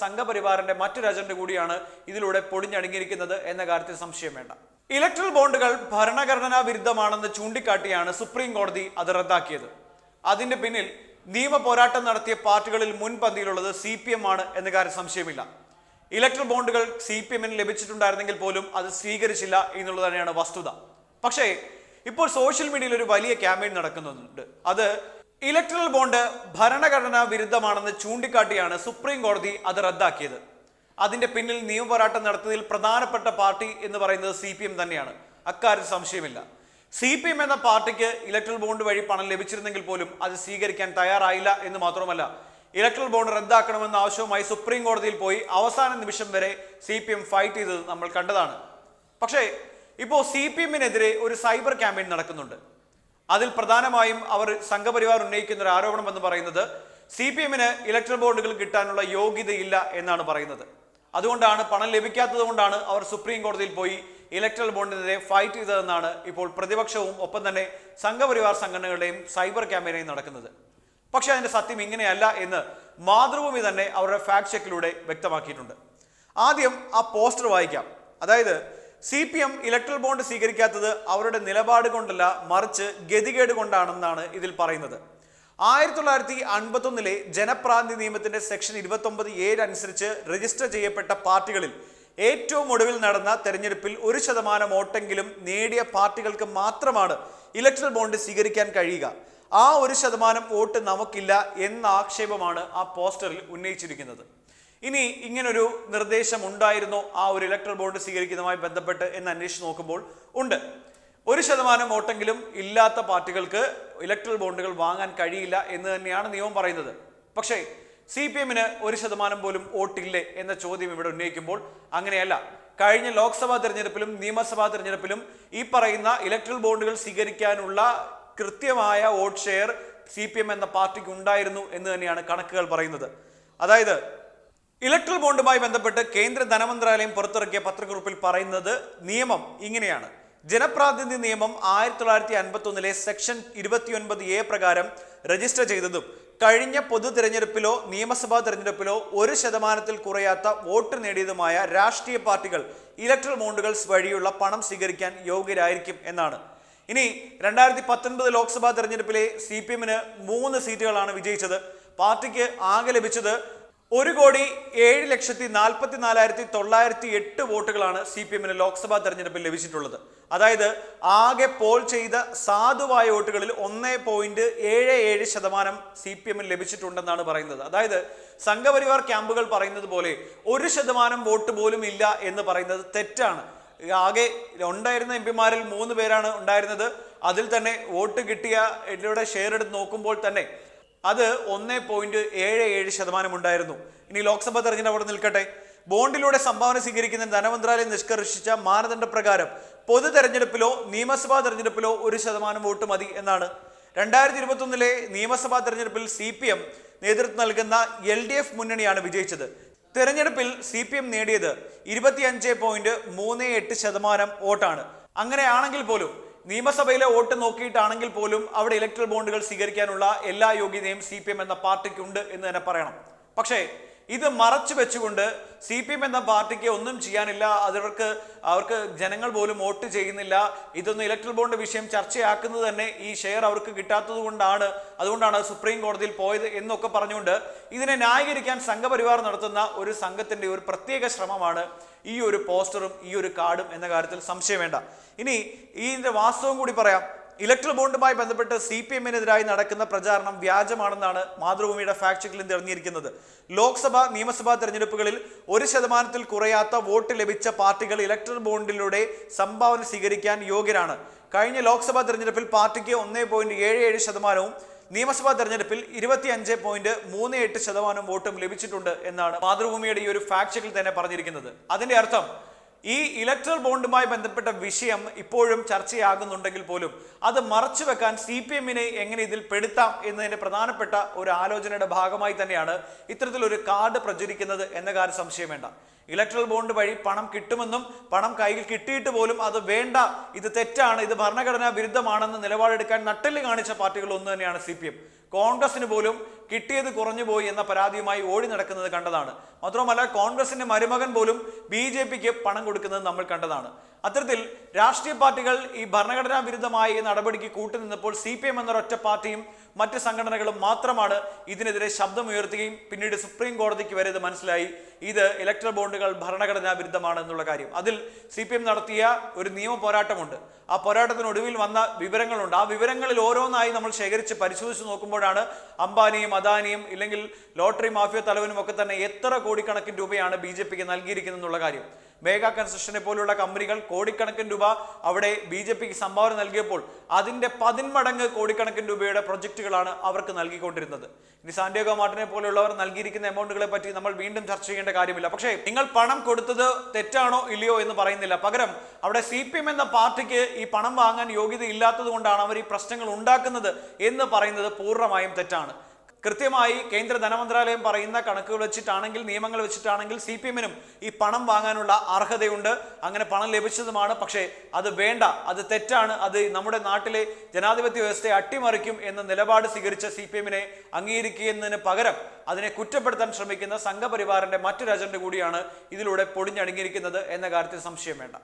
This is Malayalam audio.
സംഘപരിവാറിന്റെ മറ്റൊരു അജണ്ട കൂടിയാണ് ഇതിലൂടെ പൊടിഞ്ഞടങ്ങിയിരിക്കുന്നത് എന്ന കാര്യത്തിൽ സംശയം വേണ്ട. ഇലക്ട്രൽ ബോണ്ടുകൾ ഭരണഘടനാ വിരുദ്ധമാണെന്ന് ചൂണ്ടിക്കാട്ടിയാണ് സുപ്രീം കോടതി അത് റദ്ദാക്കിയത്. അതിന്റെ പിന്നിൽ നിയമ പോരാട്ടം നടത്തിയ പാർട്ടികളിൽ മുൻപന്തിയിലുള്ളത് സി പി എം ആണ് എന്ന കാര്യം സംശയമില്ല. ഇലക്ട്രൽ ബോണ്ടുകൾ സി പി എമ്മിന് ലഭിച്ചിട്ടുണ്ടായിരുന്നെങ്കിൽ പോലും അത് സ്വീകരിച്ചില്ല എന്നുള്ളത് തന്നെയാണ് വസ്തുത. പക്ഷേ ഇപ്പോൾ സോഷ്യൽ മീഡിയയിൽ ഒരു വലിയ ക്യാമ്പയിൻ നടക്കുന്നുണ്ട്. അത് ഇലക്ട്രൽ ബോണ്ട് ഭരണഘടനാ വിരുദ്ധമാണെന്ന് ചൂണ്ടിക്കാട്ടിയാണ് സുപ്രീം കോടതി അത് റദ്ദാക്കിയത്. അതിന്റെ പിന്നിൽ നിയമപോരാട്ടം നടത്തിയതിൽ പ്രധാനപ്പെട്ട പാർട്ടി എന്ന് പറയുന്നത് സി പി എം തന്നെയാണ്. അക്കാര്യത്തിൽ സംശയമില്ല. സി പി എം എന്ന പാർട്ടിക്ക് ഇലക്ട്രൽ ബോണ്ട് വഴി പണം ലഭിച്ചിരുന്നെങ്കിൽ പോലും അത് സ്വീകരിക്കാൻ തയ്യാറായില്ല എന്ന് മാത്രമല്ല ഇലക്ട്രൽ ബോണ്ട് റദ്ദാക്കണമെന്ന ആവശ്യവുമായി സുപ്രീം കോടതിയിൽ പോയി അവസാന നിമിഷം വരെ സി പി എം ഫൈറ്റ് ചെയ്തത് നമ്മൾ കണ്ടതാണ്. പക്ഷേ ഇപ്പോൾ സി പി എമ്മിനെതിരെ ഒരു സൈബർ ക്യാമ്പയിൻ നടക്കുന്നുണ്ട്. അതിൽ പ്രധാനമായും അവർ സംഘപരിവാർ ഉന്നയിക്കുന്ന ഒരു ആരോപണം എന്ന് പറയുന്നത് സി പി എമ്മിന് ഇലക്ട്രൽ ബോണ്ടുകൾ കിട്ടാനുള്ള യോഗ്യതയില്ല എന്നാണ് പറയുന്നത്. അതുകൊണ്ടാണ് പണം ലഭിക്കാത്തത് കൊണ്ടാണ് അവർ സുപ്രീം കോടതിയിൽ പോയി ഇലക്ട്രൽ ബോണ്ടിനെതിരെ ഫൈറ്റ് ചെയ്തതെന്നാണ് ഇപ്പോൾ പ്രതിപക്ഷവും ഒപ്പം തന്നെ സംഘപരിവാർ സംഘടനകളുടെയും സൈബർ ക്യാമ്പയിനെയും നടക്കുന്നത്. പക്ഷേ അതിന്റെ സത്യം ഇങ്ങനെയല്ല എന്ന് മാതൃഭൂമി തന്നെ അവരുടെ ഫാക്ട് ചെക്കിലൂടെ വ്യക്തമാക്കിയിട്ടുണ്ട്. ആദ്യം ആ പോസ്റ്റർ വായിക്കാം. അതായത് C P M electoral bond സ്വീകരിക്കാത്തത് അവരുടെ നിലപാട് കൊണ്ടല്ല മറിച്ച് ഗതികേട് കൊണ്ടാണെന്നാണ് ഇതിൽ പറയുന്നത്. ആയിരത്തി തൊള്ളായിരത്തി അൻപത്തൊന്നിലെ ജനപ്രാന്തി നിയമത്തിന്റെ സെക്ഷൻ ഇരുപത്തി ഒമ്പത് ഏഴ് അനുസരിച്ച് രജിസ്റ്റർ ചെയ്യപ്പെട്ട പാർട്ടികളിൽ ഏറ്റവും ഒടുവിൽ നടന്ന തെരഞ്ഞെടുപ്പിൽ ഒരു ശതമാനം വോട്ടെങ്കിലും നേടിയ പാർട്ടികൾക്ക് മാത്രമാണ് ഇലക്ട്രൽ ബോണ്ട് സ്വീകരിക്കാൻ കഴിയുക. ആ ഒരു ശതമാനം വോട്ട് നമുക്കില്ല എന്ന ആക്ഷേപമാണ് ആ പോസ്റ്ററിൽ ഉന്നയിച്ചിരിക്കുന്നത്. ഇനി ഇങ്ങനൊരു നിർദ്ദേശം ഉണ്ടായിരുന്നോ ആ ഒരു ഇലക്ട്രൽ ബോർഡ് സ്വീകരിക്കുന്നതുമായി ബന്ധപ്പെട്ട് എന്ന് അന്വേഷിച്ച് നോക്കുമ്പോൾ ഉണ്ട്. ഒരു ശതമാനം വോട്ടെങ്കിലും ഇല്ലാത്ത പാർട്ടികൾക്ക് ഇലക്ട്രൽ ബോണ്ടുകൾ വാങ്ങാൻ കഴിയില്ല എന്ന് തന്നെയാണ് നിയമം പറയുന്നത്. പക്ഷേ സി പി എമ്മിന് ഒരു ശതമാനം പോലും വോട്ടില്ലേ എന്ന ചോദ്യം ഇവിടെ ഉന്നയിക്കുമ്പോൾ അങ്ങനെയല്ല. കഴിഞ്ഞ ലോക്സഭാ തെരഞ്ഞെടുപ്പിലും നിയമസഭാ തെരഞ്ഞെടുപ്പിലും ഈ പറയുന്ന ഇലക്ട്രൽ ബോണ്ടുകൾ സ്വീകരിക്കാനുള്ള കൃത്യമായ വോട്ട് ഷെയർ സി എന്ന പാർട്ടിക്ക് ഉണ്ടായിരുന്നു എന്ന് തന്നെയാണ് കണക്കുകൾ പറയുന്നത്. അതായത് ഇലക്ട്രൽ ബോണ്ടുമായി ബന്ധപ്പെട്ട് കേന്ദ്ര ധനമന്ത്രാലയം പുറത്തിറക്കിയ പത്രക്കുറിപ്പിൽ പറയുന്നത് നിയമം ഇങ്ങനെയാണ്. ജനപ്രാതിനിധി നിയമം ആയിരത്തി തൊള്ളായിരത്തി അൻപത്തി ഒന്നിലെ സെക്ഷൻ ഇരുപത്തിയൊൻപത് എ പ്രകാരം രജിസ്റ്റർ ചെയ്തതും കഴിഞ്ഞ പൊതു തിരഞ്ഞെടുപ്പിലോ നിയമസഭാ തിരഞ്ഞെടുപ്പിലോ ഒരു ശതമാനത്തിൽ കുറയാത്ത വോട്ട് നേടിയതുമായ രാഷ്ട്രീയ പാർട്ടികൾ ഇലക്ട്രൽ ബോണ്ടുകൾ വഴിയുള്ള പണം സ്വീകരിക്കാൻ യോഗ്യരായിരിക്കും എന്നാണ്. ഇനി രണ്ടായിരത്തി പത്തൊൻപത് ലോക്സഭാ തെരഞ്ഞെടുപ്പിലെ സി പി എമ്മിന് മൂന്ന് സീറ്റുകളാണ് വിജയിച്ചത്. പാർട്ടിക്ക് ആകെ ലഭിച്ചത് ഒരു കോടി ഏഴ് ലക്ഷത്തി നാൽപ്പത്തി നാലായിരത്തി തൊള്ളായിരത്തി എട്ട് വോട്ടുകളാണ് സി പി എമ്മിന് ലോക്സഭാ തെരഞ്ഞെടുപ്പിൽ ലഭിച്ചിട്ടുള്ളത്. അതായത് ആകെ പോൾ ചെയ്ത സാധുവായ വോട്ടുകളിൽ ഒന്നേ പോയിന്റ് ഏഴ് ഏഴ് ശതമാനം സി പി എമ്മിന് ലഭിച്ചിട്ടുണ്ടെന്നാണ് പറയുന്നത്. അതായത് സംഘപരിവാർ ക്യാമ്പുകൾ പറയുന്നത് പോലെ ഒരു ശതമാനം വോട്ട് പോലും ഇല്ല എന്ന് പറയുന്നത് തെറ്റാണ്. ആകെ ഉണ്ടായിരുന്ന എം പിമാരിൽ മൂന്ന് പേരാണ് ഉണ്ടായിരുന്നത്. അതിൽ തന്നെ വോട്ട് കിട്ടിയ ഷെയർ എടുത്ത് നോക്കുമ്പോൾ തന്നെ അത് ഒന്ന് പോയിന്റ് ഏഴ് ഏഴ് ശതമാനം ഉണ്ടായിരുന്നു ഇനി ലോക്സഭാ തെരഞ്ഞെടുപ്പ് അവിടെ നിൽക്കട്ടെ. ബോണ്ടിലൂടെ സംഭാവന സ്വീകരിക്കുന്ന ധനമന്ത്രാലയം നിഷ്കർഷിച്ച മാനദണ്ഡ പ്രകാരം പൊതു തെരഞ്ഞെടുപ്പിലോ നിയമസഭാ തെരഞ്ഞെടുപ്പിലോ ഒരു ശതമാനം വോട്ട് മതി എന്നാണ്. രണ്ടായിരത്തി ഇരുപത്തൊന്നിലെ നിയമസഭാ തെരഞ്ഞെടുപ്പിൽ സി പി എം നേതൃത്വം നൽകുന്ന എൽ ഡി എഫ് മുന്നണിയാണ് വിജയിച്ചത്. തെരഞ്ഞെടുപ്പിൽ സി പി എം നേടിയത് ഇരുപത്തിയഞ്ച് പോയിന്റ് മൂന്ന് എട്ട് ശതമാനം വോട്ടാണ്. അങ്ങനെയാണെങ്കിൽ പോലും നിയമസഭയിലെ വോട്ട് നോക്കിയിട്ടാണെങ്കിൽ പോലും അവിടെ ഇലക്ട്രൽ ബോണ്ടുകൾ സ്വീകരിക്കാനുള്ള എല്ലാ യോഗ്യതയും സി എന്ന പാർട്ടിക്കുണ്ട് എന്ന് തന്നെ പറയണം. പക്ഷേ ഇത് മറച്ചു വെച്ചുകൊണ്ട് സി പി എം എന്ന പാർട്ടിക്ക് ഒന്നും ചെയ്യാനില്ല. അതവർക്ക് അവർക്ക് ജനങ്ങൾ പോലും വോട്ട് ചെയ്യുന്നില്ല. ഇതൊന്നും ഇലക്ട്രൽ ബോണ്ട് വിഷയം ചർച്ചയാക്കുന്നത് തന്നെ ഈ ഷെയർ അവർക്ക് കിട്ടാത്തത് കൊണ്ടാണ്. അതുകൊണ്ടാണ് സുപ്രീം കോടതിയിൽ പോയത് എന്നൊക്കെ പറഞ്ഞുകൊണ്ട് ഇതിനെ ന്യായീകരിക്കാൻ സംഘപരിവാർ നടത്തുന്ന ഒരു സംഘത്തിന്റെ ഒരു പ്രത്യേക ശ്രമമാണ് ഈ ഒരു പോസ്റ്ററും ഈ ഒരു കാർഡും എന്ന കാര്യത്തിൽ സംശയം വേണ്ട. ഇനി ഇതിന്റെ വാസ്തവം കൂടി പറയാം. ഇലക്ട്രൽ ബോണ്ടുമായി ബന്ധപ്പെട്ട് സി പി എമ്മിനെതിരായി നടക്കുന്ന പ്രചാരണം വ്യാജമാണെന്നാണ് മാതൃഭൂമിയുടെ ഫാക്ട് ചെക്കിൽ തെളിഞ്ഞിരിക്കുന്നത് ലോക്സഭ നിയമസഭാ തെരഞ്ഞെടുപ്പുകളിൽ ഒരു ശതമാനത്തിൽ കുറയാത്ത വോട്ട് ലഭിച്ച പാർട്ടികൾ ഇലക്ട്രൽ ബോണ്ടിലൂടെ സംഭാവന സ്വീകരിക്കാൻ യോഗ്യരാണ്. കഴിഞ്ഞ ലോക്സഭാ തെരഞ്ഞെടുപ്പിൽ പാർട്ടിക്ക് ഒന്നേ പോയിന്റ് ഏഴ് ഏഴ് ശതമാനവും നിയമസഭാ തെരഞ്ഞെടുപ്പിൽ ഇരുപത്തി അഞ്ച് പോയിന്റ് മൂന്ന് എട്ട് ശതമാനം വോട്ടും ലഭിച്ചിട്ടുണ്ട് എന്നാണ് മാതൃഭൂമിയുടെ ഈ ഒരു ഫാക്ട് ചെക്കിൽ തന്നെ പറഞ്ഞിരിക്കുന്നത്. അതിന്റെ അർത്ഥം ഈ ഇലക്ട്രൽ ബോണ്ടുമായി ബന്ധപ്പെട്ട വിഷയം ഇപ്പോഴും ചർച്ചയാകുന്നുണ്ടെങ്കിൽ പോലും അത് മറച്ചു വെക്കാൻ സി പി എമ്മിനെ എങ്ങനെ ഇതിൽ പെടുത്താം എന്നതിന്റെ പ്രധാനപ്പെട്ട ഒരു ആലോചനയുടെ ഭാഗമായി തന്നെയാണ് ഇത്തരത്തിലൊരു കാർഡ് പ്രചരിക്കുന്നത് എന്ന കാര്യം സംശയം വേണ്ട. ഇലക്ട്രൽ ബോണ്ട് വഴി പണം കിട്ടുമെന്നും പണം കയ്യിൽ കിട്ടിയിട്ട് പോലും അത് വേണ്ട ഇത് തെറ്റാണ് ഇത് ഭരണഘടനാ വിരുദ്ധമാണെന്ന് നിലപാടെടുക്കാൻ നട്ടെല്ല് കാണിച്ച പാർട്ടികൾ ഒന്ന് തന്നെയാണ് സി പി എം. കോൺഗ്രസിന് പോലും കിട്ടിയത് കുറഞ്ഞുപോയി എന്ന പരാതിയുമായി ഓടി നടക്കുന്നത് കണ്ടതാണ്. മാത്രമല്ല കോൺഗ്രസിന്റെ മരുമകൻ പോലും ബി ജെ പിക്ക് പണം കൊടുക്കുന്നത് നമ്മൾ കണ്ടതാണ്. അത്തരത്തിൽ രാഷ്ട്രീയ പാർട്ടികൾ ഈ ഭരണഘടനാ വിരുദ്ധമായ നടപടിക്ക് കൂട്ടുനിന്നപ്പോൾ സി പി എം എന്നൊരൊറ്റ പാർട്ടിയും മറ്റ് സംഘടനകളും മാത്രമാണ് ഇതിനെതിരെ ശബ്ദമുയർത്തുകയും പിന്നീട് സുപ്രീം കോടതിക്ക് വരെ ഇത് മനസ്സിലായി. ഇത് ഇലക്ട്രൽ ബോണ്ടുകൾ ഭരണഘടനാ വിരുദ്ധമാണ് എന്നുള്ള കാര്യം. അതിൽ സി പി എം നടത്തിയ ഒരു നിയമ പോരാട്ടമുണ്ട്. ആ പോരാട്ടത്തിനൊടുവിൽ വന്ന വിവരങ്ങളുണ്ട്. ആ വിവരങ്ങളിൽ ഓരോന്നായി നമ്മൾ ശേഖരിച്ച് പരിശോധിച്ച് നോക്കുമ്പോഴാണ് അംബാനിയും അദാനിയും ഇല്ലെങ്കിൽ ലോട്ടറി മാഫിയ തലവനും ഒക്കെ തന്നെ എത്ര കോടിക്കണക്കിന് രൂപയാണ് ബി ജെ പിക്ക് നൽകിയിരിക്കുന്നത് എന്നുള്ള കാര്യം. മേഗ കൺസ്ട്രക്ഷനെ പോലുള്ള കമ്പനികൾ കോടിക്കണക്കിന് രൂപ അവിടെ ബി ജെ പിക്ക് സംഭാവന നൽകിയപ്പോൾ അതിന്റെ പതിന്മടങ്ങ് കോടിക്കണക്കിന് രൂപയുടെ പ്രൊജക്റ്റുകളാണ് അവർക്ക് നൽകിക്കൊണ്ടിരുന്നത്. ഇനി സാന്റിയാഗോ മാർട്ടിനെ പോലെയുള്ളവർ നൽകിയിരിക്കുന്ന എമൗണ്ടുകളെ പറ്റി നമ്മൾ വീണ്ടും ചർച്ച ചെയ്യേണ്ട കാര്യമില്ല. പക്ഷേ നിങ്ങൾ പണം കൊടുത്തത് തെറ്റാണോ ഇല്ലയോ എന്ന് പറയുന്നില്ല. പകരം അവിടെ സി പി എം എന്ന പാർട്ടിക്ക് ഈ പണം വാങ്ങാൻ യോഗ്യത ഇല്ലാത്തത് കൊണ്ടാണ് അവർ ഈ പ്രശ്നങ്ങൾ ഉണ്ടാക്കുന്നത് എന്ന് പറയുന്നത് പൂർണമായും തെറ്റാണ്. കൃത്യമായി കേന്ദ്ര ധനമന്ത്രാലയം പറയുന്ന കണക്കുകൾ വെച്ചിട്ടാണെങ്കിൽ നിയമങ്ങൾ വെച്ചിട്ടാണെങ്കിൽ സി പി എമ്മിനും ഈ പണം വാങ്ങാനുള്ള അർഹതയുണ്ട്. അങ്ങനെ പണം ലഭിച്ചതുമാണ്. പക്ഷേ അത് വേണ്ട അത് തെറ്റാണ്. അത് നമ്മുടെ നാട്ടിലെ ജനാധിപത്യ വ്യവസ്ഥയെ അട്ടിമറിക്കും എന്ന നിലപാട് സ്വീകരിച്ച സി പി എമ്മിനെ അംഗീകരിക്കുന്നതിന് പകരം അതിനെ കുറ്റപ്പെടുത്താൻ ശ്രമിക്കുന്ന സംഘപരിവാറിന്റെ മറ്റൊരു അജണ്ട കൂടിയാണ് ഇതിലൂടെ പൊടിഞ്ഞടങ്ങിയിരിക്കുന്നത് എന്ന കാര്യത്തിൽ സംശയം വേണ്ട.